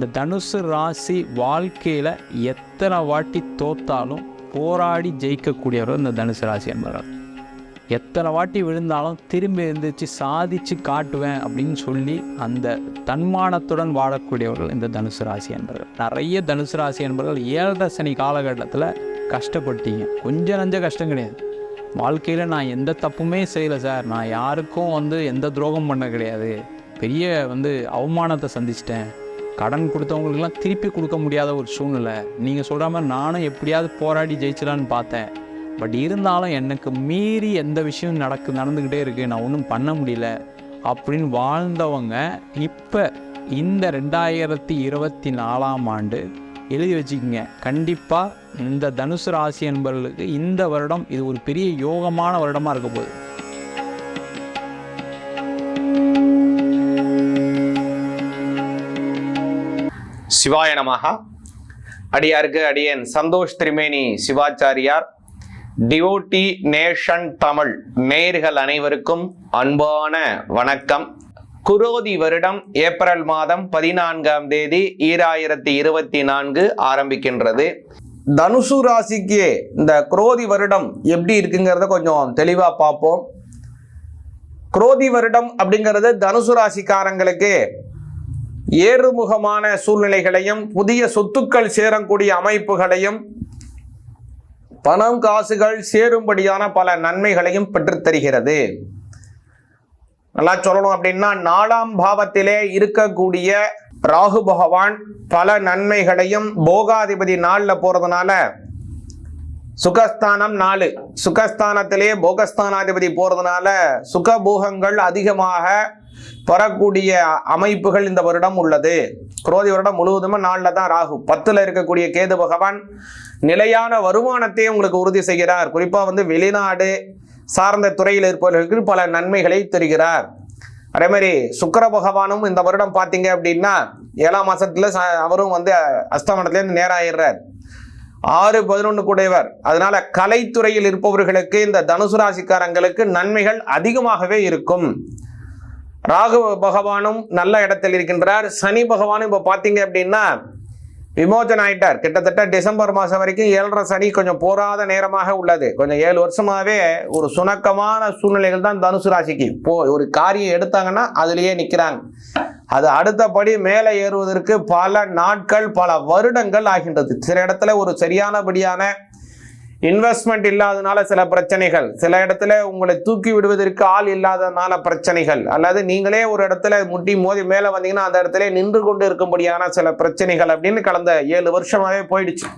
இந்த தனுசு ராசி வாழ்க்கையில் எத்தனை வாட்டி தோத்தாலும் போராடி ஜெயிக்கக்கூடியவர் இந்த தனுசு ராசி என்பவர். எத்தனை வாட்டி விழுந்தாலும் திரும்பி எழுந்திரிச்சு சாதிச்சு காட்டுவேன் அப்படின்னு சொல்லி அந்த தன்மானத்துடன் வாழக்கூடியவர்கள் இந்த தனுசு ராசி என்பவர்கள் நிறைய தனுசு ராசி என்பவர்கள் ஏழரை சனி காலகட்டத்தில் கஷ்டப்பட்டீங்க. கொஞ்சம் நஞ்ச கஷ்டம் கிடையாது. வாழ்க்கையில் நான் எந்த தப்புமே செய்யலை சார். நான் யாருக்கும் வந்து எந்த துரோகம் பண்ண கிடையாது. பெரிய வந்து அவமானத்தை சந்திச்சிட்டேன். கடன் கொடுத்தவங்களுக்குலாம் திருப்பி கொடுக்க முடியாத ஒரு சூழ்நிலை. நீங்கள் சொல்கிற மாதிரி நானும் எப்படியாவது போராடி ஜெயிச்சிடலான்னு பார்த்தேன். பட் இருந்தாலும் எனக்கு மீறி எந்த விஷயம் நடக்கு நடந்துக்கிட்டே இருக்குது நான் ஒன்றும் பண்ண முடியல. அப்படின்னு வாழ்ந்தவங்க இப்போ இந்த ரெண்டாயிரத்தி இருபத்தி நாலாம் ஆண்டு எழுதி வச்சுக்கிங்க. கண்டிப்பாக இந்த தனுசு ராசி என்பவர்களுக்கு இந்த வருடம் இது ஒரு பெரிய யோகமான வருடமாக இருக்க போகுது. சிவாய நமகா அடியாருக்கு அடியன் சந்தோஷ் திரிமேனி சிவாச்சாரியார். டிவோட்டி நேஷன் தமிழ் நேர்கள் அனைவருக்கும் அன்பான வணக்கம். குரோதி வருடம் ஏப்ரல் மாதம் பதினான்காம் தேதி ஈராயிரத்தி இருபத்தி நான்கு ஆரம்பிக்கின்றது. தனுசு ராசிக்கு இந்த குரோதி வருடம் எப்படி இருக்குங்கிறத கொஞ்சம் தெளிவாக பார்ப்போம். குரோதி வருடம் அப்படிங்கிறது தனுசு ராசிக்காரங்களுக்கு ஏறுமுகமான சூழ்நிலைகளையும் புதிய சொத்துக்கள் சேரக்கூடிய அமைப்புகளையும் பணம் காசுகள் சேரும்படியான பல நன்மைகளையும் பெற்றுத்தருகிறது நல்லா சொல்லணும் அப்படின்னா நாலாம் பாவத்திலே இருக்கக்கூடிய ராகு பகவான் பல நன்மைகளையும் போகாதிபதி நாளில் போகிறதுனால சுகஸ்தானம் நாலு. சுகஸ்தானத்திலே போகஸ்தானாதிபதி போகிறதுனால சுகபோகங்கள் அதிகமாக பெறக்கூடிய அமைப்புகள் இந்த வருடம் உள்ளது. குரோதி வருடம் முழுவதுமே நாளில் தான் ராகு. பத்தில் இருக்கக்கூடிய கேது பகவான் நிலையான வருமானத்தை உங்களுக்கு உறுதி செய்கிறார். குறிப்பாக வந்து வெளிநாடு சார்ந்த துறையில் இருப்பவர்களுக்கு பல நன்மைகளை தெரிகிறார். அதே மாதிரி சுக்கர பகவானும் இந்த வருடம் பார்த்தீங்க அப்படின்னா ஏழாம் மாசத்துல அவரும் வந்து அஸ்தமனத்துலேருந்து நேராயிடுறார். ஆறு பதினொன்று கூடையவர். அதனால கலைத்துறையில் இருப்பவர்களுக்கு இந்த தனுசு ராசிக்காரங்களுக்கு நன்மைகள் அதிகமாகவே இருக்கும். ராகு பகவானும் நல்ல இடத்தில் இருக்கின்றார். சனி பகவானும் இப்போ பார்த்தீங்க அப்படின்னா விமோச்சனம் ஆயிட்டார். கிட்டத்தட்ட டிசம்பர் மாதம் வரைக்கும் ஏழரை சனி கொஞ்சம் போராத நேரமாக உள்ளது. கொஞ்சம் ஏழு வருஷமாகவே ஒரு சுணக்கமான சூழ்நிலைகள் தான் தனுசு ராசிக்கு. போ ஒரு காரியம் எடுத்தாங்கன்னா அதுலேயே நிற்கிறாங்க அது அடுத்தபடி மேலே ஏறுவதற்கு பல நாட்கள் பல வருடங்கள் ஆகின்றது. சில இடத்துல ஒரு சரியானபடியான இன்வெஸ்ட்மெண்ட் இல்லாதனால சில பிரச்சனைகள். சில இடத்துல உங்களை தூக்கி விடுவதற்கு ஆள் இல்லாதனால பிரச்சனைகள். அல்லது நீங்களே ஒரு இடத்துல முட்டி மோதி மேலே வந்தீங்கன்னா அந்த இடத்துல நின்று கொண்டு இருக்கும்படியான சில பிரச்சனைகள் அப்படின்னு கடந்த ஏழு வருஷமாகவே போயிடுச்சு.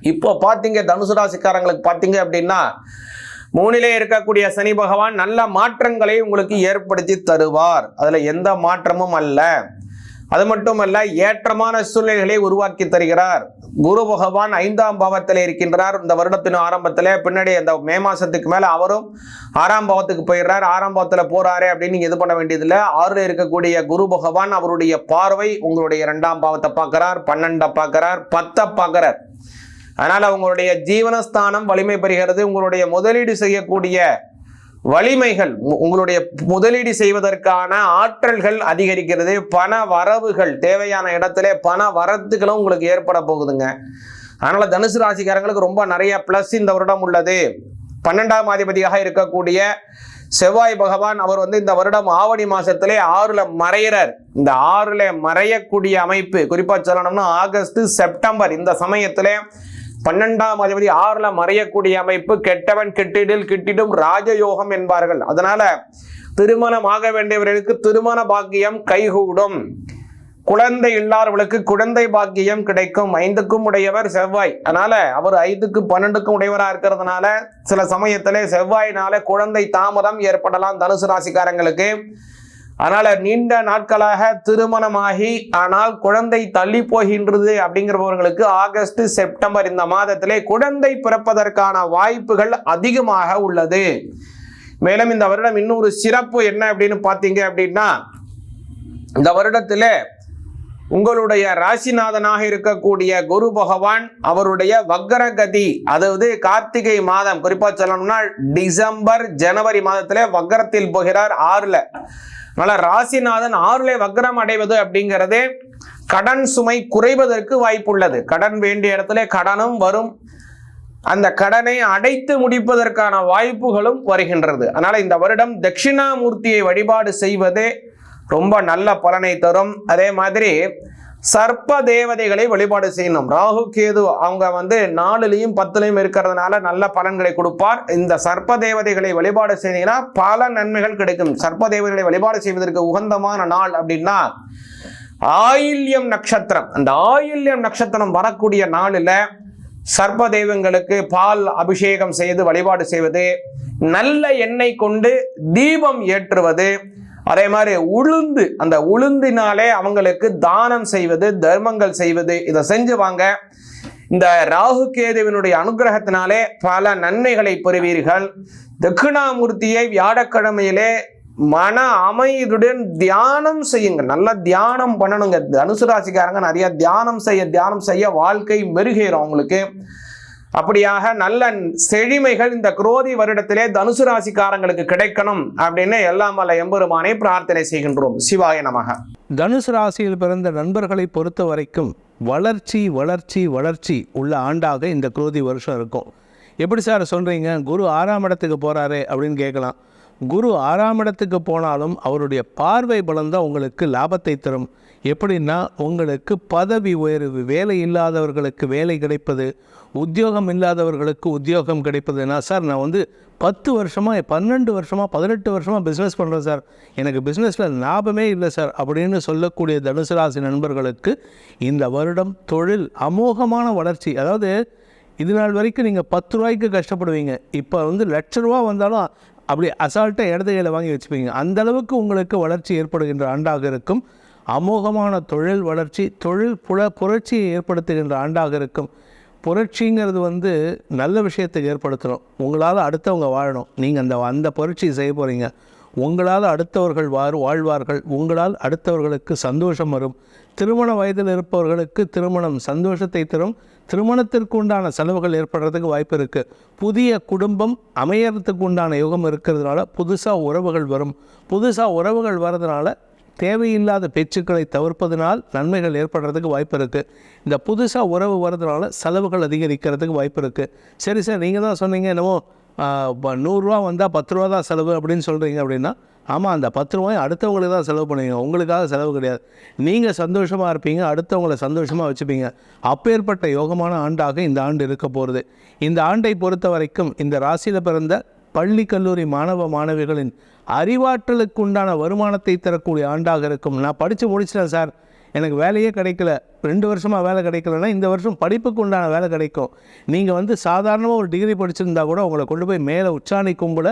இப்போ பார்த்தீங்க தனுசு ராசிக்காரங்களுக்கு பார்த்தீங்க அப்படின்னா மூணிலே இருக்கக்கூடிய சனி பகவான் நல்ல மாற்றங்களை உங்களுக்கு ஏற்படுத்தி தருவார். அதில் எந்த மாற்றமும் அல்ல. அது மட்டுமல்ல ஏற்றமான சூழ்நிலைகளை உருவாக்கி தருகிறார். குரு பகவான் ஐந்தாம் பாவத்தில் இருக்கின்றார். இந்த வருடத்தின் ஆரம்பத்தில் பின்னாடி அந்த மே மாசத்துக்கு மேலே அவரும் ஆறாம் பாவத்துக்கு போயிடுறார். ஆறாம் பாவத்தில் போறாரு அப்படின்னு நீங்க இது பண்ண வேண்டியதில்லை. ஆறுல இருக்கக்கூடிய குரு பகவான் அவருடைய பார்வை உங்களுடைய இரண்டாம் பாவத்தை பார்க்கிறார். பன்னெண்டை பார்க்கிறார். பத்தை பார்க்கிறார். அதனால் உங்களுடைய ஜீவனஸ்தானம் வலிமை பெறுகிறது. உங்களுடைய முதலீடு செய்யக்கூடிய வலிமைகள் உங்களுடைய முதலீடு செய்வதற்கான ஆற்றல்கள் அதிகரிக்கிறது பண வரவுகள் தேவையான இடத்துல பண வரத்துகளும் உங்களுக்கு ஏற்பட போகுதுங்க. அதனால் தனுசு ராசிக்காரங்களுக்கு ரொம்ப நிறைய ப்ளஸ் இந்த வருடம் உள்ளது. பன்னெண்டாம் அதிபதியாக இருக்கக்கூடிய செவ்வாய் பகவான் அவர் வந்து இந்த வருடம் ஆவணி மாசத்திலே ஆறுல மறையிறார். இந்த ஆறுல மறையக்கூடிய அமைப்பு குறிப்பா சொல்லணும்னா ஆகஸ்ட் செப்டம்பர் இந்த சமயத்திலே பன்னெண்டாம் அதிபதி ஆறுல மறையக்கூடிய அமைப்பு கெட்டவன் கெட்டிடில் கிட்டிடும் ராஜயோகம் என்பார்கள். அதனால திருமணம் ஆக வேண்டியவர்களுக்கு திருமண பாக்கியம் கைகூடும். குழந்தை இல்லாதவர்களுக்கு குழந்தை பாக்கியம் கிடைக்கும். ஐந்துக்கும் உடையவர் செவ்வாய். அதனால அவர் ஐந்துக்கு பன்னெண்டுக்கும் உடையவரா இருக்கிறதுனால சில சமயத்திலே செவ்வாயினால குழந்தை தாமதம் ஏற்படலாம் தனுசு ராசிக்காரங்களுக்கு. அதனால நீண்ட நாட்களாக திருமணமாகி ஆனால் குழந்தை தள்ளி போகின்றது அப்படிங்கிறவர்களுக்கு ஆகஸ்ட் செப்டம்பர் இந்த மாதத்திலே குழந்தை பிறப்பதற்கான வாய்ப்புகள் அதிகமாக உள்ளது. மேலும் இந்த வருடம் இன்னொரு சிறப்பு என்ன அப்படின்னு பார்த்தீங்க அப்படின்னா இந்த வருடத்திலே உங்களுடைய ராசிநாதனாக இருக்கக்கூடிய குரு பகவான் அவருடைய வக்கரகதி அதாவது கார்த்திகை மாதம் குறிப்பா சொல்லணும்னா டிசம்பர் ஜனவரி மாதத்திலே வக்கரத்தில் போகிறார் ஆறுல. அதனால ராசிநாதன் ஆறுலே வக்ரம் அடைவது அப்படிங்கிறது கடன் சுமை குறைவதற்கு வாய்ப்புள்ளது. கடன் வேண்டிய இடத்துல கடனும் வரும். அந்த கடனை அடைத்து முடிப்பதற்கான வாய்ப்புகளும் வருகின்றது. அதனால இந்த வருடம் தட்சிணாமூர்த்தியை வழிபாடு செய்வதே ரொம்ப நல்ல பலனை தரும். அதே மாதிரி சர்ப்ப தேவதைகளை வழிபாடு செய்யணும். ராகு கேது அவங்க வந்து நாலுலையும் பத்துலையும் இருக்கிறதுனால நல்ல பலன்களை கொடுப்பார். இந்த சர்ப்ப தேவதைகளை வழிபாடு செய்தீங்கன்னா பல நன்மைகள் கிடைக்கும். சர்ப்ப தேவதைகளை வழிபாடு செய்வதற்கு உகந்தமான நாள் அப்படின்னா ஆயில்யம் நட்சத்திரம். அந்த ஆயில்யம் நட்சத்திரம் வரக்கூடிய நாளில் சர்ப்ப தெய்வங்களுக்கு பால் அபிஷேகம் செய்து வழிபாடு செய்வது நல்ல எண்ணெய் கொண்டு தீபம் ஏற்றுவது அதே மாதிரி உளுந்து அந்த உளுந்தினாலே அவங்களுக்கு தானம் செய்வது தர்மங்கள் செய்வது இதை செஞ்சு வாங்க. இந்த ராகு கேதுவினுடைய அனுகிரகத்தினாலே பல நன்மைகளை பெறுவீர்கள். தட்சிணாமூர்த்தியை வியாழக்கிழமையிலே மன அமைதியுடன் தியானம் செய்யுங்க. நல்லா தியானம் பண்ணணுங்க. தனுசு ராசிக்காரங்க நிறைய தியானம் செய்ய தியானம் செய்ய வாழ்க்கை மெருகேறும் அவங்களுக்கு. அப்படியாக நல்ல செழிமைகள் இந்த குரோதி வருடத்திலே தனுசு ராசிக்காரங்களுக்கு கிடைக்கணும் அப்படின்னு எல்லாம் வல்ல எம்பெருமானை பிரார்த்தனை செய்கின்றோம். சிவாய நமக. தனுசு ராசியில் பிறந்த நண்பர்களை பொறுத்த வரைக்கும் வளர்ச்சி வளர்ச்சி வளர்ச்சி உள்ள ஆண்டாக இந்த குரோதி வருஷம் இருக்கும். எப்படி சார் சொல்கிறீங்க குரு ஆறாம் இடத்துக்கு போகிறாரு அப்படின்னு கேட்கலாம். குரு ஆறாம் இடத்துக்கு போனாலும் அவருடைய பார்வை பலம் உங்களுக்கு லாபத்தை தரும். எப்படின்னா உங்களுக்கு பதவி உயர்வு வேலை இல்லாதவர்களுக்கு வேலை கிடைப்பது உத்தியோகம் இல்லாதவர்களுக்கு உத்தியோகம் கிடைப்பதுன்னா சார் நான் வந்து பத்து வருஷமாக பன்னெண்டு வருஷமாக பதினெட்டு வருஷமாக பிஸ்னஸ் பண்ணுறேன் சார். எனக்கு பிஸ்னஸில் லாபமே இல்லை சார் அப்படின்னு சொல்லக்கூடிய தனுசு ராசி நண்பர்களுக்கு இந்த வருடம் தொழில் அமோகமான வளர்ச்சி. அதாவது இது நாள் வரைக்கும் நீங்கள் பத்து ரூபாய்க்கு கஷ்டப்படுவீங்க. இப்போ வந்து லட்ச ரூபா வந்தாலும் அப்படி அசால்ட்டாக இடது கையில் வாங்கி வச்சுப்பீங்க. அந்தளவுக்கு உங்களுக்கு வளர்ச்சி ஏற்படுகின்ற ஆண்டாக இருக்கும். அமோகமான தொழில் வளர்ச்சி தொழில் புல புரட்சியை ஏற்படுத்துகின்ற ஆண்டாக இருக்கும். புரட்சிங்கிறது வந்து நல்ல விஷயத்தை ஏற்படுத்தணும். உங்களால் அடுத்தவங்க வாழணும். நீங்கள் அந்த அந்த புரட்சி செய்ய போகிறீங்க உங்களால் அடுத்தவர்கள் வார் வாழ்வார்கள். உங்களால் அடுத்தவர்களுக்கு சந்தோஷம் வரும். திருமண வயதில் இருப்பவர்களுக்கு திருமணம் சந்தோஷத்தை தரும். திருமணத்திற்கு உண்டான செலவுகள் ஏற்படுறதுக்கு வாய்ப்பு இருக்குது புதிய குடும்பம் அமையறதுக்கு உண்டான யோகம் இருக்கிறதுனால புதுசாக உறவுகள் வரும். புதுசாக உறவுகள் வர்றதுனால தேவையில்லாத பேச்சுக்களை தவிர்ப்பதனால் நன்மைகள் ஏற்படுறதுக்கு வாய்ப்பு இருக்குது இந்த புதுசாக உறவு வர்றதுனால செலவுகள் அதிகரிக்கிறதுக்கு வாய்ப்பு இருக்குது சரி சார் நீங்கள் தான் சொன்னீங்க என்னவோ ப- நூறுரூவா வந்தால் பத்து ரூபா தான் செலவு அப்படின்னு சொல்கிறீங்க அப்படின்னா ஆமாம் அந்த பத்து ரூபாயும் அடுத்தவங்களுக்கு தான் செலவு பண்ணுவீங்க. உங்களுக்காக செலவு கிடையாது. நீங்கள் சந்தோஷமாக இருப்பீங்க அடுத்தவங்களை சந்தோஷமாக வச்சுப்பீங்க. அப்பேற்பட்ட யோகமான ஆண்டாக இந்த ஆண்டு இருக்க போகிறது இந்த ஆண்டை பொறுத்த வரைக்கும் இந்த ராசியில் பிறந்த பள்ளி கல்லூரி மாணவ மாணவிகளின் அறிவாற்றலுக்கு உண்டான வருமானத்தை தரக்கூடிய ஆண்டாக இருக்கும். நான் படித்து முடிச்சிட்டேன் சார். எனக்கு வேலையே கிடைக்கல. ரெண்டு வருஷமாக வேலை கிடைக்கலன்னா இந்த வருஷம் படிப்புக்கு உண்டான வேலை கிடைக்கும். நீங்கள் வந்து சாதாரணமாக ஒரு டிகிரி படிச்சிருந்தா கூட உங்களை கொண்டு போய் மேலே உச்சாணி கும்பல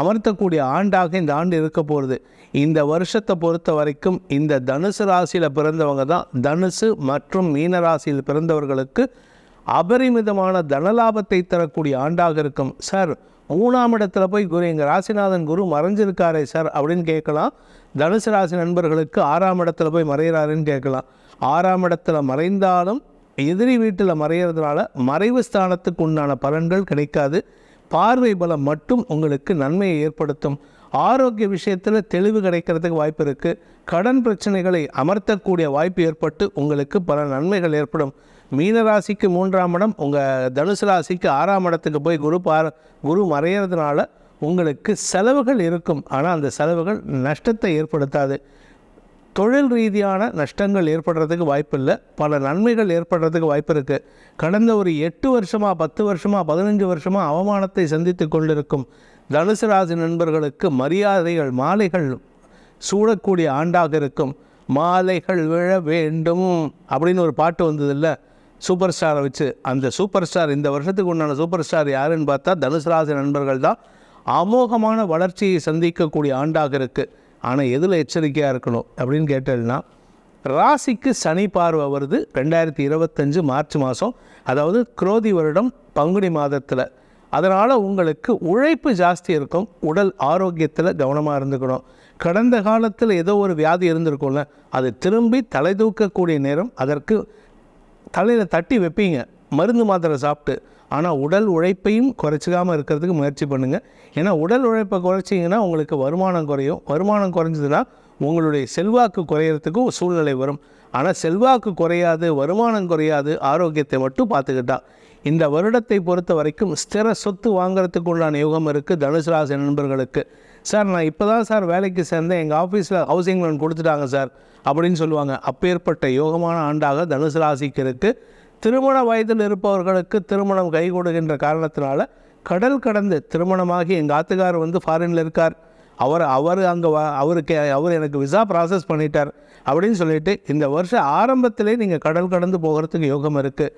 அமர்த்தக்கூடிய ஆண்டாக இந்த ஆண்டு இருக்க போகிறது இந்த வருஷத்தை பொறுத்த வரைக்கும் இந்த தனுசு ராசியில் பிறந்தவங்க தான் தனுசு மற்றும் மீன ராசியில் பிறந்தவர்களுக்கு அபரிமிதமான தனலாபத்தை தரக்கூடிய ஆண்டாக இருக்கும். சார் மூணாம் இடத்துல போய் குரு எங்கள் ராசிநாதன் குரு மறைஞ்சிருக்காரே சார் அப்படின்னு கேட்கலாம். தனுசு ராசி நண்பர்களுக்கு ஆறாம் இடத்துல போய் மறைகிறாருன்னு கேட்கலாம். ஆறாம் இடத்துல மறைந்தாலும் எதிரி வீட்டில் மறையிறதுனால மறைவு ஸ்தானத்துக்கு உண்டான பலன்கள் கிடைக்காது. பார்வை பலம் மட்டும் உங்களுக்கு நன்மையை ஏற்படுத்தும். ஆரோக்கிய விஷயத்தில் தெளிவு கிடைக்கிறதுக்கு வாய்ப்பு இருக்குது கடன் பிரச்சனைகளை அமர்த்தக்கூடிய வாய்ப்பு ஏற்பட்டு உங்களுக்கு பல நன்மைகள் ஏற்படும். மீன ராசிக்கு மூன்றாம் இடம் உங்கள் தனுசு ராசிக்கு ஆறாம் இடத்துக்கு போய் குரு பார குரு மறையிறதுனால உங்களுக்கு செலவுகள் இருக்கும். ஆனால் அந்த செலவுகள் நஷ்டத்தை ஏற்படுத்தாது. தொழில் ரீதியான நஷ்டங்கள் ஏற்படுறதுக்கு வாய்ப்பு இல்லை பல நன்மைகள் ஏற்படுறதுக்கு வாய்ப்பு இருக்குது கடந்த ஒரு எட்டு வருஷமாக பத்து வருஷமாக பதினஞ்சு வருஷமாக அவமானத்தை சந்தித்து கொண்டிருக்கும் தனுசு ராசி நண்பர்களுக்கு மரியாதைகள் மாலைகள் சூடக்கூடிய ஆண்டாக இருக்கும். மாலைகள் விழ வேண்டும் அப்படின்னு ஒரு பாட்டு வந்ததில்ல. சூப்பர் ஸ்டாரை வச்சு அந்த சூப்பர் ஸ்டார் இந்த வருஷத்துக்கு உண்டான சூப்பர் ஸ்டார் யாருன்னு பார்த்தா தனுசு ராசி நண்பர்கள் தான். அமோகமான வளர்ச்சியை சந்திக்கக்கூடிய ஆண்டாக இருக்குது ஆனால் எதில் எச்சரிக்கையாக இருக்கணும் அப்படின்னு கேட்டதுன்னா ராசிக்கு சனி பார்வை வருது ரெண்டாயிரத்தி இருபத்தஞ்சு மார்ச் மாதம் அதாவது குரோதி வருடம் பங்குனி மாதத்தில். அதனால் உங்களுக்கு உழைப்பு ஜாஸ்தி இருக்கும். உடல் ஆரோக்கியத்தில் கவனமாக இருந்துக்கணும். கடந்த காலத்தில் ஏதோ ஒரு வியாதி இருந்திருக்கும்ல அது திரும்பி தலை தூக்கக்கூடிய நேரம் அதற்கு தலையில் தட்டி வைப்பீங்க. மருந்து மாத்திரை சாப்பிட்டு. ஆனால் உடல் உழைப்பையும் குறைச்சிக்காமல் இருக்கிறதுக்கு முயற்சி பண்ணுங்கள் ஏன்னா உடல் உழைப்பை குறைச்சிங்கன்னா உங்களுக்கு வருமானம் குறையும். வருமானம் குறைஞ்சதுன்னா உங்களுடைய செல்வாக்கு குறையிறதுக்கும் சூழ்நிலை வரும். ஆனால் செல்வாக்கு குறையாது வருமானம் குறையாது ஆரோக்கியத்தை மட்டும் பார்த்துக்கிட்டா. இந்த வருடத்தை பொறுத்த வரைக்கும் ஸ்திர சொத்து வாங்குறதுக்கு உண்டான யோகம் இருக்குது தனுசு ராசி நண்பர்களுக்கு. சார் நான் இப்போ தான் சார் வேலைக்கு சேர்ந்தேன். எங்கள் ஆஃபீஸில் ஹவுசிங் லோன் கொடுத்துட்டாங்க சார் அப்படின்னு சொல்லுவாங்க. அப்பேற்பட்ட யோகமான ஆண்டாக தனுசு ராசிக்கு இருக்குது திருமண வயதில் இருப்பவர்களுக்கு திருமணம் கைகூடுகின்ற காரணத்தினால கடல் கடந்து திருமணமாகி எங்கள் ஆத்துக்கார் வந்து ஃபாரினில் இருக்கார். அவர் அவர் அங்கே அவருக்கு அவர் எனக்கு விசா ப்ராசஸ் பண்ணிட்டார் அப்படின்னு சொல்லிட்டு இந்த வருஷம் ஆரம்பத்திலே நீங்கள் கடல் கடந்து போகிறதுக்கு யோகம் இருக்குது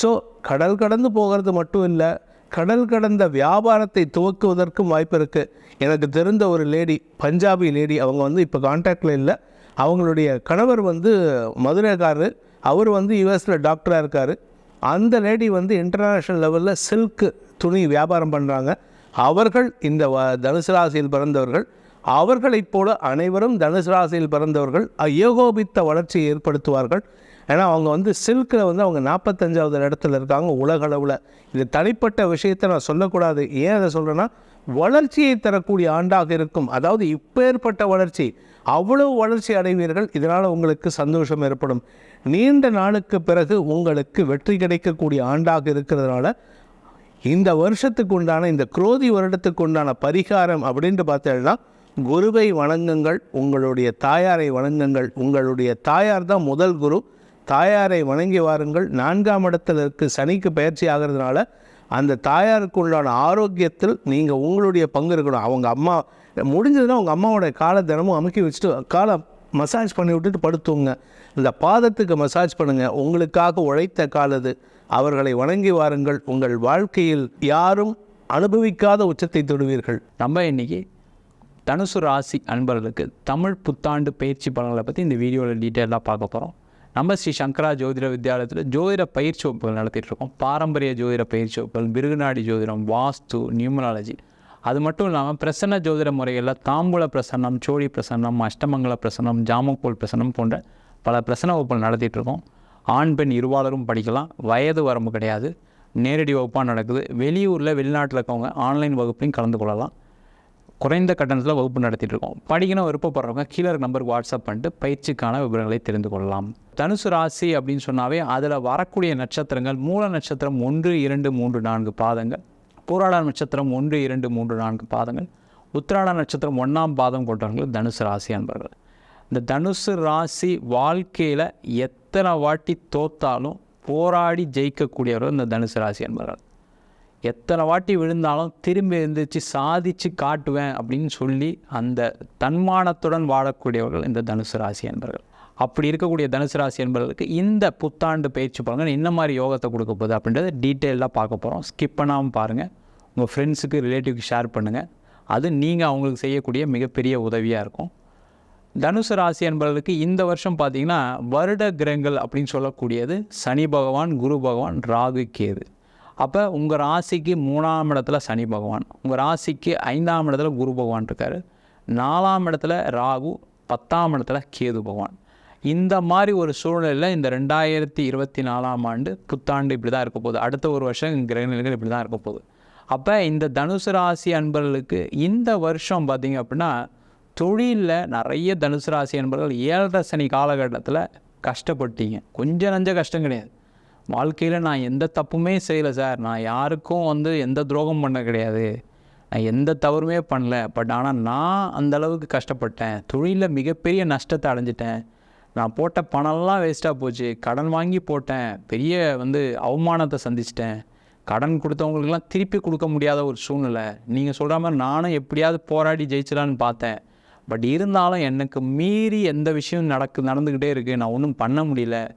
ஸோ கடல் கடந்து போகிறது மட்டும் இல்லை கடல் கடந்த வியாபாரத்தை துவக்குவதற்கும் வாய்ப்பு இருக்குது எனக்கு தெரிந்த ஒரு லேடி பஞ்சாபி லேடி அவங்க வந்து இப்போ கான்டாக்டில் இல்லை. அவங்களுடைய கணவர் வந்து மதுரைக்காரர். அவர் வந்து யூஎஸில் டாக்டராக இருக்கார். அந்த லேடி வந்து இன்டர்நேஷ்னல் லெவலில் சில்க்கு துணி வியாபாரம் பண்ணுறாங்க அவர்கள் இந்த வ- தனுசு ராசியில் பிறந்தவர்கள். அவர்களைப் போல அனைவரும் தனுசு ராசியில் பிறந்தவர்கள். ஏகோபித்த வளர்ச்சியை ஏற்படுத்துவார்கள். ஏன்னா அவங்க வந்து சில்கில் வந்து அவங்க நாற்பத்தஞ்சாவது இடத்துல இருக்காங்க உலகளவில். இது தனிப்பட்ட விஷயத்தை நான் சொல்லக்கூடாது. ஏன் அதை சொல்கிறேன்னா வளர்ச்சியை தரக்கூடிய ஆண்டாக இருக்கும். அதாவது இப்பேற்பட்ட வளர்ச்சி. அவ்வளவு வளர்ச்சி அடைவீர்கள் இதனால் உங்களுக்கு சந்தோஷம் ஏற்படும். நீண்ட நாளுக்கு பிறகு உங்களுக்கு வெற்றி கிடைக்கக்கூடிய ஆண்டாக இருக்கிறதுனால இந்த வருஷத்துக்கு உண்டான இந்த குரோதி வருடத்துக்கு உண்டான பரிகாரம் அப்படின்ட்டு பார்த்தேன்னா குருவை வணங்குங்கள் உங்களுடைய தாயாரை வணங்குங்கள். உங்களுடைய தாயார் தான் முதல் குரு. தாயாரை வணங்கி வாருங்கள். நான்காம் இடத்துல இருக்கு சனிக்கு பயிற்சி ஆகிறதுனால அந்த தாயாருக்கு உண்டான ஆரோக்கியத்தில் நீங்கள் உங்களுடைய பங்கு இருக்கணும். அவங்க அம்மா முடிஞ்சதுன்னா உங்கள் அம்மாவோட காலை தினமும் அமுக்கி வச்சுட்டு காலை மசாஜ் பண்ணி விட்டுட்டு படுத்துவங்க இந்த பாதத்துக்கு மசாஜ் பண்ணுங்கள் உங்களுக்காக உழைத்த காலது அவர்களை வணங்கி வாருங்கள். உங்கள் வாழ்க்கையில் யாரும் அனுபவிக்காத உச்சத்தை தொடுவீர்கள். நம்ம இன்னைக்கு தனுசு ராசி அன்பர்களுக்கு தமிழ் புத்தாண்டு பயிற்சி பலன்களை பற்றி இந்த வீடியோவில் டீட்டெயிலாக பார்க்க போகிறோம் நம்ம ஸ்ரீ சங்கரா ஜோதிட வித்யாலயத்தில் ஜோதிட பயிற்சி வகுப்புகள் நடத்திட்டுருக்கோம். பாரம்பரிய ஜோதிட பயிற்சி வகுப்புகள் மிருகநாடி ஜோதிடம் வாஸ்து நியூமராலஜி. அது மட்டும் இல்லாமல் பிரசன்ன ஜோதிட முறைகளில் தாம்பூல பிரசன்னம் சோழி பிரசன்னம் அஷ்டமங்கல பிரசன்னம் ஜாமக்கோல் பிரசன்னம் போன்ற பல பிரசன்ன வகுப்புகள் நடத்திட்டுருக்கோம். ஆண் பெண் இருவாளரும் படிக்கலாம். வயது வரம்பு கிடையாது. நேரடி வகுப்பாக நடக்குது. வெளியூரில் வெளிநாட்டில் இருக்கவங்க ஆன்லைன் வகுப்புலையும் கலந்து கொள்ளலாம். குறைந்த கட்டணத்தில் வகுப்பு நடத்திட்டு இருக்கோம் படிக்கணும் விருப்பப்படுறவங்க கீழே நம்பருக்கு வாட்ஸ்அப் பண்ணிட்டு பயிற்சிக்கான விவரங்களை தெரிந்து கொள்ளலாம். தனுசு ராசி அப்படின்னு சொன்னாவே அதில் வரக்கூடிய நட்சத்திரங்கள் மூல நட்சத்திரம் ஒன்று இரண்டு மூன்று நான்கு பாதங்கள் போராட நட்சத்திரம் ஒன்று இரண்டு மூன்று நான்கு பாதங்கள் உத்திராட நட்சத்திரம் ஒன்றாம் பாதம் கொண்டவர்கள் தனுசு ராசி அன்பர்கள். இந்த தனுசு ராசி வாழ்க்கையில் எத்தனை வாட்டி தோத்தாலும் போராடி ஜெயிக்கக்கூடியவர்கள் இந்த தனுசு ராசி அன்பர்கள். எத்தனை வாட்டி விழுந்தாலும் திரும்பி எழுந்திரிச்சு சாதிச்சு காட்டுவேன் அப்படின்னு சொல்லி அந்த தன்மானத்துடன் வாழக்கூடியவர்கள் இந்த தனுசு ராசி என்பர்கள். அப்படி இருக்கக்கூடிய தனுசு ராசி என்பவர்களுக்கு இந்த புத்தாண்டு பயிற்சி பலன்கள் என்ன மாதிரி யோகத்தை கொடுக்க போகுது அப்படின்றத டீட்டெயிலாக பார்க்க போகிறோம் ஸ்கிப் பண்ணாமல் பாருங்கள் உங்கள் ஃப்ரெண்ட்ஸுக்கு ரிலேட்டிவ்க்கு ஷேர் பண்ணுங்கள் அது நீங்கள் அவங்களுக்கு செய்யக்கூடிய மிகப்பெரிய உதவியாக இருக்கும். தனுசு ராசி என்பவர்களுக்கு இந்த வருஷம் பார்த்தீங்கன்னா வருட கிரகங்கள் அப்படின்னு சொல்லக்கூடியது சனி பகவான் குரு பகவான் ராகு கேது. அப்போ உங்கள் ராசிக்கு மூணாம் இடத்துல சனி பகவான் உங்கள் ராசிக்கு ஐந்தாம் இடத்துல குரு பகவான் இருக்கார். நாலாம் இடத்துல ராகு பத்தாம் இடத்துல கேது பகவான். இந்த மாதிரி ஒரு சூழ்நிலையில் இந்த ரெண்டாயிரத்தி இருபத்தி நாலாம் ஆண்டு புத்தாண்டு இப்படி தான் இருக்க போகுது. அடுத்த ஒரு வருஷம் கிரகநிலைகள் இப்படி தான் இருக்க போகுது. அப்போ இந்த தனுசு ராசி அன்பர்களுக்கு இந்த வருஷம் பார்த்தீங்க அப்படின்னா தொழிலில் நிறைய தனுசு ராசி அன்பர்கள் ஏழரை சனி காலகட்டத்தில் கஷ்டப்பட்டீங்க. கொஞ்சம் நஞ்ச கஷ்டம் கிடையாது. வாழ்க்கையில் நான் எந்த தப்புமே செய்யலை சார். நான் யாருக்கும் வந்து எந்த துரோகம் பண்ண கிடையாது. நான் எந்த தவறுமே பண்ணல. பட் ஆனால் நான் அந்த அளவுக்கு கஷ்டப்பட்டேன். தொழிலில் மிகப்பெரிய நஷ்டத்தை அடைஞ்சிட்டேன். நான் போட்ட பணம்லாம் வேஸ்ட்டாக போச்சு. கடன் வாங்கி போட்டேன். பெரிய வந்து அவமானத்தை சந்திச்சிட்டேன். கடன் கொடுத்தவங்களுக்குலாம் திருப்பி கொடுக்க முடியாத ஒரு சூழ்நிலை. நீங்கள் சொல்கிற மாதிரி நானும் எப்படியாவது போராடி ஜெயிச்சிடலான்னு பார்த்தேன். பட் இருந்தாலும் எனக்கு மீறி எந்த விஷயம் நடக்கு நடந்துக்கிட்டே இருக்குது நான் ஒன்றும் பண்ண முடியல.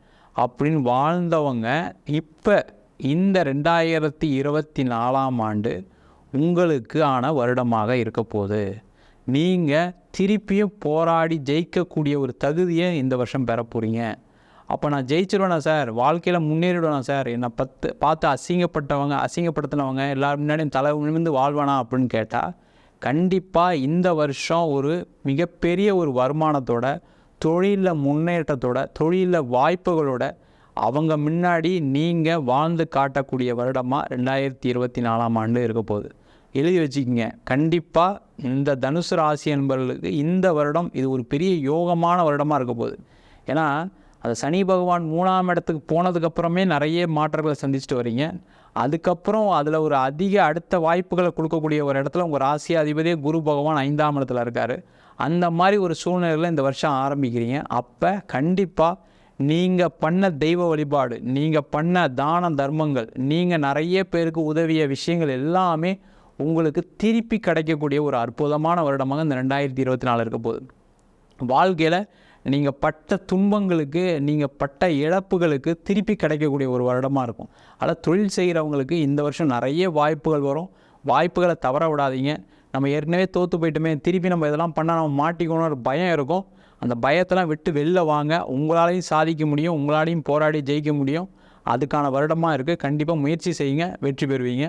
அப்படின்னு வாழ்ந்தவங்க இப்போ இந்த ரெண்டாயிரத்தி இருபத்தி நாலாம் ஆண்டு உங்களுக்கு ஆன வருடமாக இருக்க போகுது. நீங்கள் திருப்பியும் போராடி ஜெயிக்கக்கூடிய ஒரு தகுதியை இந்த வருஷம் பெற போகிறீங்க அப்போ நான் ஜெயிச்சிருவேனா சார்? வாழ்க்கையில் முன்னேறிடுவேனா சார்? என்னை பத்து பார்த்து அசிங்கப்பட்டவங்க அசிங்கப்படுத்தினவங்க எல்லாரும் முன்னாடியும் தலை நிமிந்து வாழ்வானா அப்படின்னு கேட்டால் கண்டிப்பாக இந்த வருஷம் ஒரு மிகப்பெரிய ஒரு வருமானத்தோட தொழிலில் முன்னேற்றத்தோட தொழிலில் வாய்ப்புகளோட அவங்க முன்னாடி நீங்கள் வாழ்ந்து காட்டக்கூடிய வருடமாக ரெண்டாயிரத்தி இருபத்தி நாலாம் ஆண்டு இருக்க போகுது. எழுதி வச்சுக்கிங்க. கண்டிப்பாக இந்த தனுசு ராசி என்பவர்களுக்கு இந்த வருடம் இது ஒரு பெரிய யோகமான வருடமாக இருக்க போகுது. ஏன்னா அந்த சனி பகவான் மூணாம் இடத்துக்கு போனதுக்கப்புறமே நிறைய மாற்றங்களை சந்திச்சுட்டு வரீங்க. அதுக்கப்புறம் அதில் ஒரு அதிக அடுத்த வாய்ப்புகளை கொடுக்கக்கூடிய ஒரு இடத்துல உங்கள் ராசி அதிபதியே குரு பகவான் ஐந்தாம் இடத்துல இருக்கார். அந்த மாதிரி ஒரு சூழ்நிலையில் இந்த வருஷம் ஆரம்பிக்கிறீங்க. அப்போ கண்டிப்பாக நீங்கள் பண்ண தெய்வ வழிபாடு நீங்கள் பண்ண தான தர்மங்கள் நீங்கள் நிறைய பேருக்கு உதவிய விஷயங்கள் எல்லாமே உங்களுக்கு திருப்பி கிடைக்கக்கூடிய ஒரு அற்புதமான வருடமாக இந்த ரெண்டாயிரத்தி இருபத்தி நாலு இருக்க போகுது. வாழ்க்கையில் நீங்கள் பட்ட துன்பங்களுக்கு நீங்கள் பட்ட இழப்புகளுக்கு திருப்பி கிடைக்கக்கூடிய ஒரு வருடமாக இருக்கும். அதனால் தொழில் செய்கிறவங்களுக்கு இந்த வருஷம் நிறைய வாய்ப்புகள் வரும். வாய்ப்புகளை தவற விடாதீங்க. நம்ம ஏற்கனவே தோற்று போயிட்டுமே திருப்பி நம்ம இதெல்லாம் பண்ணால் நம்ம மாட்டிக்கணும் ஒரு பயம் இருக்கும். அந்த பயத்தெல்லாம் விட்டு வெளில வாங்க. உங்களாலையும் சாதிக்க முடியும். உங்களாலையும் போராடி ஜெயிக்க முடியும். அதுக்கான வருடமாக இருக்குது கண்டிப்பாக முயற்சி செய்யுங்க. வெற்றி பெறுவீங்க.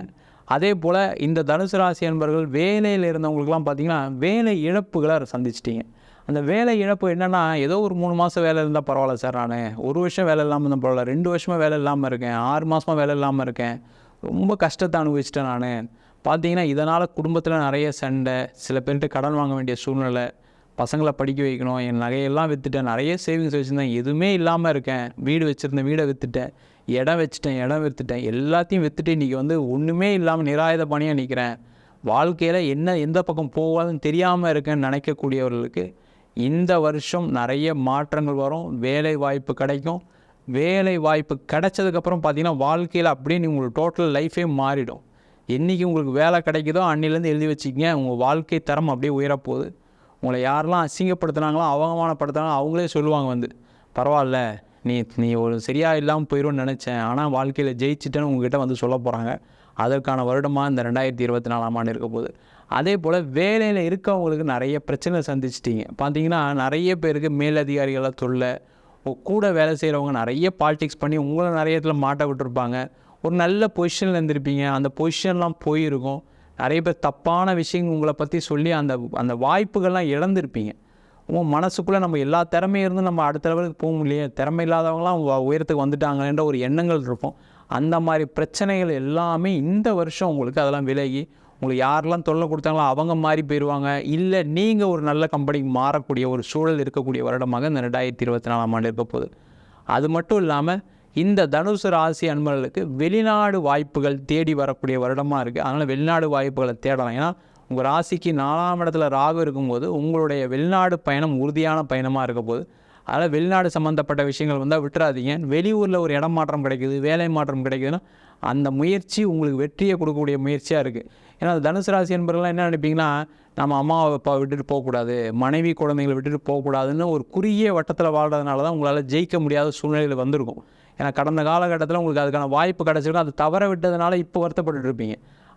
அதே போல் இந்த தனுசு ராசி என்பவர்கள் வேலையில் இருந்தவங்களுக்குலாம் பார்த்தீங்கன்னா வேலை இழப்புகளை சந்திச்சிட்டிங்க. அந்த வேலை இழப்பு என்னென்னா ஏதோ ஒரு மூணு மாதம் வேலை இருந்தால் பரவாயில்ல சார் நான். ஒரு வருஷம் வேலை இல்லாமல் இருந்தால் பரவாயில்ல. ரெண்டு வருஷமாக வேலை இல்லாமல் இருக்கேன். ஆறு மாதமாக வேலை இல்லாமல் இருக்கேன். ரொம்ப கஷ்டத்தை அனுபவிச்சிட்டேன் நான். பார்த்தீங்கன்னா இதனால் குடும்பத்தில் நிறைய சண்டை சில பேர்கிட்ட கடன் வாங்க வேண்டிய சூழ்நிலை பசங்களை படிக்க வைக்கணும் என் நகையெல்லாம் விற்றுட்டேன் நிறைய சேவிங்ஸ் வச்சுருந்தேன் எதுவுமே இல்லாமல் இருக்கேன். வீடு வச்சுருந்தேன் வீடை விற்றுட்டேன் இடம் வச்சுட்டேன் இடம் விற்றுட்டேன் எல்லாத்தையும் விற்றுட்டு இன்றைக்கி வந்து ஒன்றுமே இல்லாமல் நிராயுத பணியாக நிற்கிறேன் வாழ்க்கையில் என்ன எந்த பக்கம் போகாதுன்னு தெரியாமல் இருக்கேன்னு நினைக்கக்கூடியவர்களுக்கு இந்த வருஷம் நிறைய மாற்றங்கள் வரும் வேலை வாய்ப்பு கிடைக்கும். வேலை வாய்ப்பு கிடைச்சதுக்கப்புறம் பார்த்தீங்கன்னா வாழ்க்கையில் அப்படியே நீங்கள் உங்களுக்கு டோட்டல் லைஃபே மாறிடும். என்றைக்கு உங்களுக்கு வேலை கிடைக்குதோ அன்னிலேருந்து எழுதி வச்சுக்கங்க. உங்கள் வாழ்க்கை தரம் அப்படியே உயரப்போகுது. உங்களை யாரெல்லாம் அசிங்கப்படுத்துனாங்களோ அவமானப்படுத்தினாங்களோ அவங்களே சொல்லுவாங்க வந்து பரவாயில்ல நீ நீ ஒரு சரியாக இல்லாமல் போயிடும்னு நினச்சேன். ஆனால் வாழ்க்கையில் ஜெயிச்சிட்டேன்னு உங்ககிட்ட வந்து சொல்ல போகிறாங்க அதற்கான வருடமாக இந்த ரெண்டாயிரத்தி இருபத்தி நாலாம் ஆண்டு இருக்க போகுது. அதே போல் வேலையில் இருக்கவங்களுக்கு நிறைய பிரச்சனை சந்திச்சிட்டிங்க. பார்த்தீங்கன்னா நிறைய பேருக்கு மேலதிகாரிகளை தொல்லை. கூட வேலை செய்கிறவங்க நிறைய பாலிடிக்ஸ் பண்ணி உங்களை நிறைய இடத்துல மாட்ட விட்டுருப்பாங்க. ஒரு நல்ல பொசிஷனில் இருந்திருப்பீங்க. அந்த பொசிஷன்லாம் போயிருக்கும். நிறைய பேர் தப்பான விஷயங்கள் உங்களை பற்றி சொல்லி அந்த அந்த வாய்ப்புகள்லாம் இழந்திருப்பீங்க. உங்கள் மனசுக்குள்ளே நம்ம எல்லா திறமையும் இருந்து நம்ம அடுத்த லெவலுக்கு போக முடியல திறமை இல்லாதவங்களாம் உயரத்துக்கு வந்துட்டாங்கன்ற ஒரு எண்ணங்கள் இருக்கும். அந்த மாதிரி பிரச்சனைகள் எல்லாமே இந்த வருஷம் உங்களுக்கு அதெல்லாம் விலகி உங்களுக்கு யாரெல்லாம் தொல்லை கொடுத்தாங்களோ அவங்க மாறி போயிடுவாங்க இல்லை நீங்கள் ஒரு நல்ல கம்பெனிக்கு மாறக்கூடிய ஒரு சூழல் இருக்கக்கூடிய வருடமாக இந்த ரெண்டாயிரத்தி இருபத்தி நாலாம் ஆண்டு இருக்க போகுது. அது மட்டும் இல்லாமல் இந்த தனுசு ராசி அன்பர்களுக்கு வெளிநாடு வாய்ப்புகள் தேடி வரக்கூடிய வருடமாக இருக்குது அதனால் வெளிநாடு வாய்ப்புகளை தேடலாம். ஏன்னா உங்கள் ராசிக்கு நாலாம் இடத்துல ராகு இருக்கும்போது உங்களுடைய வெளிநாடு பயணம் உறுதியான பயணமாக இருக்க போது அதனால் வெளிநாடு சம்மந்தப்பட்ட விஷயங்கள் வந்தால் விட்டுறாதீங்க. வெளியூரில் ஒரு இடம் மாற்றம் கிடைக்குது வேலை மாற்றம் கிடைக்குதுன்னா அந்த முயற்சி உங்களுக்கு வெற்றியை கொடுக்கக்கூடிய முயற்சியாக இருக்குது ஏன்னா அந்த தனுசு ராசி என்பவர்கள்லாம் என்ன நினைப்பீங்கன்னா நம்ம அம்மாவை அப்பா விட்டுட்டு போகக்கூடாது மனைவி குழந்தைங்களை விட்டுட்டு போகக்கூடாதுன்னு ஒரு குறுகிய வட்டத்தில் வாழ்கிறதுனால தான் உங்களால் ஜெயிக்க முடியாத சூழ்நிலையில் வந்திருக்கும். ஏன்னா கடந்த காலகட்டத்தில் உங்களுக்கு அதுக்கான வாய்ப்பு கிடச்சிருக்கும். அது தவற விட்டதுனால இப்போ வருத்தப்பட்டு இருப்பீங்க.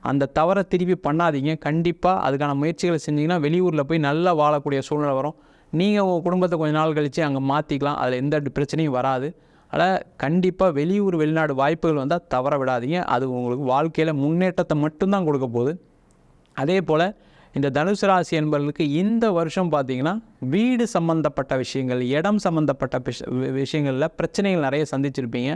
அந்த தவறை திருப்பி பண்ணாதீங்க. கண்டிப்பாக அதுக்கான முயற்சிகளை செஞ்சிங்கன்னா வெளியூரில் போய் நல்லா வாழக்கூடிய சூழ்நிலை வரும். நீங்கள் உங்கள் குடும்பத்தை கொஞ்ச நாள் கழித்து அங்கே மாற்றிக்கலாம் அதில் எந்த பிரச்சனையும் வராது. அதனால் கண்டிப்பாக வெளியூர் வெளிநாடு வாய்ப்புகள் வந்தால் தவற விடாதீங்க. அது உங்களுக்கு வாழ்க்கையில் முன்னேற்றத்தை மட்டும்தான் கொடுக்க போகுது. அதே போல் இந்த தனுசு ராசி என்பவர்களுக்கு இந்த வருஷம் பார்த்தீங்கன்னா வீடு சம்மந்தப்பட்ட விஷயங்கள் இடம் சம்மந்தப்பட்ட விஷயங்களில் பிரச்சனைகள் நிறைய சந்திச்சிருப்பீங்க.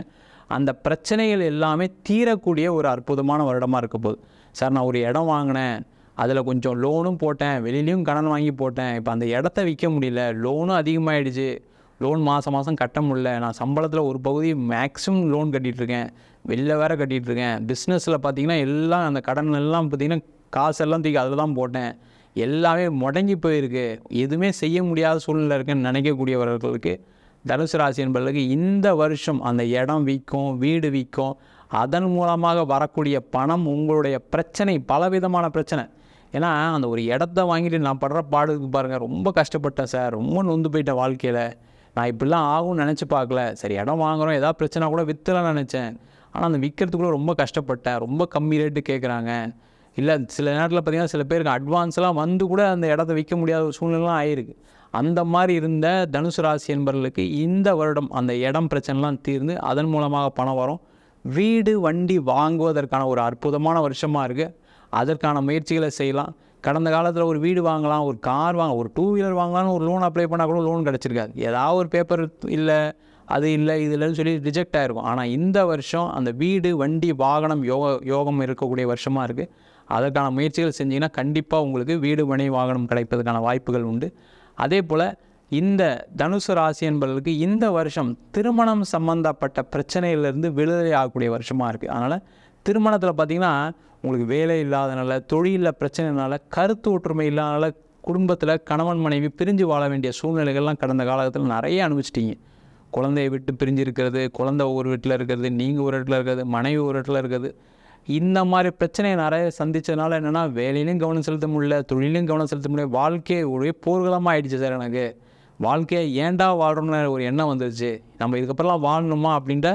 அந்த பிரச்சனைகள் எல்லாமே தீரக்கூடிய ஒரு அற்புதமான வருடமாக இருக்க போகுது. சார் நான் ஒரு இடம் வாங்கினேன். அதில் கொஞ்சம் லோனும் போட்டேன். வெளியிலையும் கடன் வாங்கி போட்டேன். இப்போ அந்த இடத்த விற்க முடியல. லோனும் அதிகமாகிடுச்சு லோன் மாதம் மாதம் கட்ட முடியல. நான் சம்பளத்தில் ஒரு பகுதி மேக்ஸிமம் லோன் கட்டிகிட்ருக்கேன் வெளில வேறு கட்டிகிட்ருக்கேன் பிஸ்னஸில் பார்த்தீங்கன்னா எல்லாம் அந்த கடன் எல்லாம் பார்த்தீங்கன்னா காசெல்லாம் தூக்கி அதில் தான் போட்டேன். எல்லாமே முடங்கி போயிருக்கு. எதுவுமே செய்ய முடியாத சூழ்நிலை இருக்குன்னு நினைக்கக்கூடியவர்களுக்கு தனுசு ராசி என்பவர்களுக்கு இந்த வருஷம் அந்த இடம் விற்கும் வீடு விற்கும் அதன் மூலமாக வரக்கூடிய பணம் உங்களுடைய பிரச்சனை பலவிதமான பிரச்சனை. ஏன்னா அந்த ஒரு இடத்த வாங்கிட்டு நான் படுற பாடுக்கு பாருங்கள் ரொம்ப கஷ்டப்பட்டேன் சார். ரொம்ப நொந்து போயிட்டேன் வாழ்க்கையில். நான் இப்படிலாம் ஆகும்னு நினச்சி பார்க்கல. சரி இடம் வாங்குறோம். ஏதாவது பிரச்சனை கூட விற்றுலாம் நினச்சேன். ஆனால் அந்த விற்கிறதுக்குள்ளே ரொம்ப கஷ்டப்பட்டேன். ரொம்ப கம்மி ரேட்டு கேட்குறாங்க இல்லை சில நேரத்தில் பார்த்திங்கன்னா சில பேருக்கு அட்வான்ஸ்லாம் வந்து கூட அந்த இடத்த விற்க முடியாத ஒரு சூழ்நிலாம் ஆயிருக்கு. அந்த மாதிரி இருந்த தனுசு ராசி என்பவர்களுக்கு இந்த வருடம் அந்த இடம் பிரச்சனைலாம் தீர்ந்து அதன் மூலமாக பணம் வரும். வீடு வண்டி வாங்குவதற்கான ஒரு அற்புதமான வருஷமாக இருக்குது அதற்கான முயற்சிகளை செய்யலாம். கடந்த காலத்தில் ஒரு வீடு வாங்கலாம் ஒரு கார் வாங்க ஒரு டூ வீலர் வாங்கலாம்னு ஒரு லோன் அப்ளை பண்ணால் கூட லோன் கிடச்சிருக்காது. ஏதாவது ஒரு பேப்பர் இல்லை அது இல்லை இது இல்லைன்னு சொல்லி ரிஜெக்ட் ஆகிருக்கும் ஆனால் இந்த வருஷம் அந்த வீடு வண்டி வாகனம் யோக யோகம் இருக்கக்கூடிய வருஷமாக இருக்குது அதற்கான முயற்சிகள் செஞ்சீங்கன்னா கண்டிப்பாக உங்களுக்கு வீடு மனை வாகனம் கிடைப்பதற்கான வாய்ப்புகள் உண்டு. அதே போல் இந்த தனுசு ராசி என்பவர்களுக்கு இந்த வருஷம் திருமணம் சம்பந்தப்பட்ட பிரச்சனையிலிருந்து விடுதலை ஆகக்கூடிய வருஷமாக இருக்குது அதனால் திருமணத்தில் பார்த்திங்கன்னா உங்களுக்கு வேலை இல்லாதனால தொழிலில் பிரச்சனைனால கருத்து ஒற்றுமை இல்லாதனால குடும்பத்தில் கணவன் மனைவி பிரிஞ்சு வாழ வேண்டிய சூழ்நிலைகள்லாம் கடந்த காலத்தில் நிறைய அனுபவிச்சிட்டிங்க. குழந்தையை விட்டு பிரிஞ்சு இருக்கிறது குழந்தை ஒரு வீட்டில் இருக்கிறது நீங்கள் ஒரு இடத்துல இருக்கிறது மனைவி ஒரு இடத்துல இருக்கிறது. இந்த மாதிரி பிரச்சனையை நிறைய சந்தித்ததுனால என்னென்னா வேலையிலையும் கவனம் செலுத்த முடியல தொழிலையும் கவனம் செலுத்த முடியல வாழ்க்கையை ஒரே போர்க்களமாக ஆயிடுச்சு சார் எனக்கு. வாழ்க்கையை ஏன்டா வாழ்கிறோம்னு ஒரு எண்ணம் வந்துருச்சு. நம்ம இதுக்கப்புறம்லாம் வாழணுமா அப்படின்ற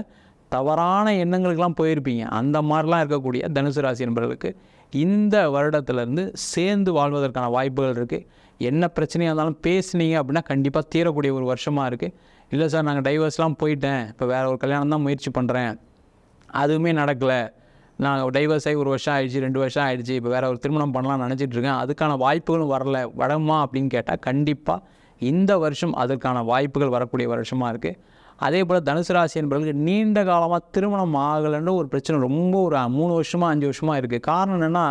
தவறான எண்ணங்களுக்கெல்லாம் போயிருப்பீங்க. அந்த மாதிரிலாம் இருக்கக்கூடிய தனுசு ராசி என்பவர்களுக்கு இந்த வருடத்துலேருந்து சேர்ந்து வாழ்வதற்கான வாய்ப்புகள் இருக்குது என்ன பிரச்சனையாக இருந்தாலும் பேசுனீங்க அப்படின்னா கண்டிப்பாக தீரக்கூடிய ஒரு வருஷமாக இருக்குது இல்லை சார் நாங்கள் டைவர்ஸ்லாம் போயிட்டேன். இப்போ வேறு ஒரு கல்யாணம் தான் முயற்சி பண்ணுறேன் அதுவுமே நடக்கலை. நான் டைவர்ஸ் ஆகி ஒரு வருஷம் ஆகிடுச்சு ரெண்டு வருஷம் ஆகிடுச்சு இப்போ வேறு ஒரு திருமணம் பண்ணலாம்னு நினச்சிட்டு இருக்கேன். அதுக்கான வாய்ப்புகளும் வரல. வரமா அப்படின்னு கேட்டால் கண்டிப்பாக இந்த வருஷம் அதற்கான வாய்ப்புகள் வரக்கூடிய வருஷமாக இருக்குது அதே போல் தனுசு ராசி என்பவர்களுக்கு நீண்ட காலமாக திருமணம் ஆகலைன்ற ஒரு பிரச்சனை ரொம்ப ஒரு மூணு வருஷமாக அஞ்சு வருஷமாக இருக்குது காரணம் என்னென்னா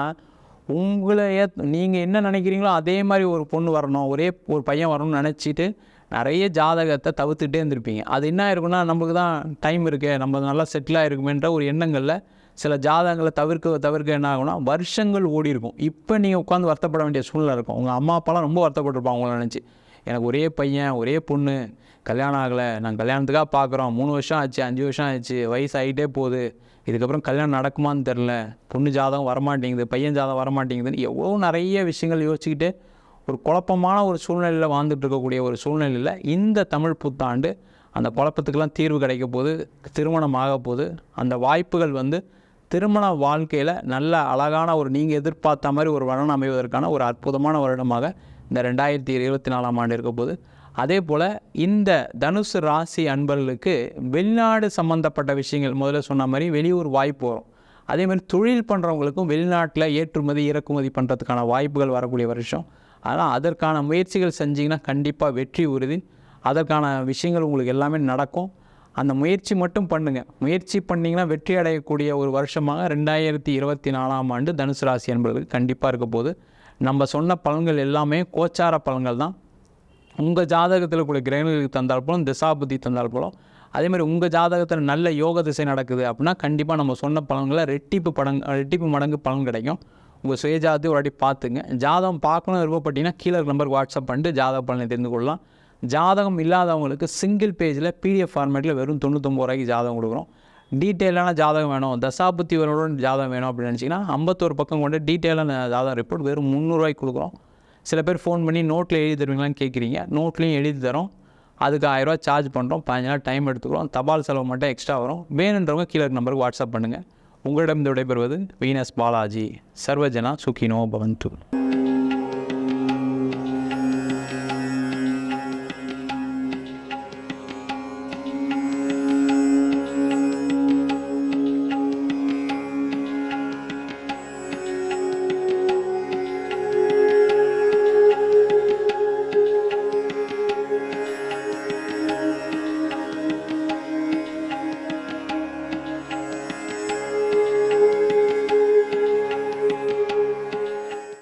உங்களையே நீங்கள் என்ன நினைக்கிறீங்களோ அதே மாதிரி ஒரு பொண்ணு வரணும். ஒரே ஒரு பையன் வரணும்னு நினச்சிட்டு நிறைய ஜாதகத்தை தவிர்த்துட்டே இருந்திருப்பீங்க. அது என்ன இருக்குன்னா நமக்கு தான் டைம் இருக்குது நம்ம நல்லா செட்டில் ஆகிருக்குமேன்ற ஒரு எண்ணங்களில் சில ஜாதகங்களை தவிர்க்க தவிர்க்க என்ன ஆகும்னா வருஷங்கள் ஓடி இருக்கும். இப்போ நீங்கள் உட்காந்து வருத்தப்பட வேண்டிய சூழ்நிலை இருக்கும். உங்கள் அம்மா அப்பாலாம் ரொம்ப வருத்தப்பட்டிருப்பாங்க உங்களை நினச்சி. எனக்கு ஒரே பையன் ஒரே பொண்ணு கல்யாணம் ஆகலை. நாங்கள் கல்யாணத்துக்காக பார்க்குறோம். மூணு வருஷம் ஆச்சு அஞ்சு வருஷம் ஆச்சு. வயசு ஆகிட்டே போகுது. இதுக்கப்புறம் கல்யாணம் நடக்குமான்னு தெரில பொண்ணு ஜாதகம் வரமாட்டேங்குது பையன் ஜாதகம் வரமாட்டேங்குதுன்னு எவ்வளோ நிறைய விஷயங்கள் யோசிச்சுக்கிட்டு ஒரு குழப்பமான ஒரு சூழ்நிலையில் வாழ்ந்துட்டு இருக்கக்கூடிய ஒரு சூழ்நிலையில் இந்த தமிழ் புத்தாண்டு அந்த குழப்பத்துக்கெல்லாம் தீர்வு கிடைக்க போது திருமணம் ஆக போது அந்த வாய்ப்புகள் வந்து திருமண வாழ்க்கையில் நல்ல அழகான ஒரு நீங்கள் எதிர்பார்த்த மாதிரி ஒரு வருடம் அமைவதற்கான ஒரு அற்புதமான வருடமாக இந்த ரெண்டாயிரத்தி இருபத்தி நாலாம் ஆண்டு இருக்க போது அதே போல் இந்த தனுசு ராசி அன்பர்களுக்கு வெளிநாடு சம்மந்தப்பட்ட விஷயங்கள் முதல்ல சொன்ன மாதிரி வெளியூர் வாய்ப்பு வரும். அதே மாதிரி தொழில் பண்ணுறவங்களுக்கும் வெளிநாட்டில் ஏற்றுமதி இறக்குமதி பண்ணுறதுக்கான வாய்ப்புகள் வரக்கூடிய வருஷம். அதனால் அதற்கான முயற்சிகள் செஞ்சிங்கன்னா கண்டிப்பாக வெற்றி உறுதி. அதற்கான விஷயங்கள் உங்களுக்கு எல்லாமே நடக்கும். அந்த முயற்சி மட்டும் பண்ணுங்கள் முயற்சி பண்ணிங்கன்னா வெற்றி அடையக்கூடிய ஒரு வருஷமாக ரெண்டாயிரத்தி இருபத்தி நாலாம் ஆண்டு தனுசு ராசி என்பவர்களுக்கு கண்டிப்பாக இருக்க போது நம்ம சொன்ன பலன்கள் எல்லாமே கோச்சார பலன்கள் தான். உங்கள் ஜாதகத்தில் கூட கிரகங்களுக்கு தந்தால் போலும் திசாபுத்தி தந்தால் போலும் அதேமாதிரி உங்கள் ஜாதகத்தில் நல்ல யோக திசை நடக்குது அப்படின்னா கண்டிப்பாக நம்ம சொன்ன பலன்களை ரெட்டிப்பு படங்கு ரெட்டிப்பு மடங்கு பலன் கிடைக்கும். உங்கள் சுய ஒரு வாட்டி பார்த்துங்க. ஜாதகம் பார்க்கணும் விருப்பப்பட்டீங்கன்னா கீழே நம்பருக்கு வாட்ஸ்அப் பண்ணிட்டு ஜாதக பலனை தெரிந்து கொள்ளலாம். ஜாதகம் இல்லாதவங்களுக்கு சிங்கிள் பேஜில் பிடிஎஃப் ஃபார்மேட்டில் வெறும் தொண்ணூத்தொம்பது ரூபாய்க்கு ஜாதகம் கொடுக்குறோம். டீட்டெயிலான ஜாதகம் வேணும். தசாபுத்தி வரோட ஜாதகம் வேணும் அப்படின்னு நினச்சிங்கன்னா ஐம்பத்தோரு பக்கம் கொண்டு டீட்டெயிலான ஜாதகம் ரிப்போர்ட் வெறும் முந்நூறுரூவாய்க்கு கொடுக்குறோம். சில பேர் ஃபோன் பண்ணி நோட்டில் எழுதி தருவீங்களான்னு கேட்குறீங்க நோட்லேயும் எழுதி தரோம் அதுக்கு ஆயிரரூவா சார்ஜ் பண்ணுறோம் பதினஞ்சு நாள் டைம் எடுத்துக்கிறோம். தபால் செலவு மட்டும் எக்ஸ்ட்ரா வரும். வேணுன்றவங்க கீழே நம்பருக்கு வாட்ஸ்அப் பண்ணுங்கள் உங்களிடம் விடைபெறுவது வீனஸ் பாலாஜி. சர்வஜனா சுகினோ பவந்து.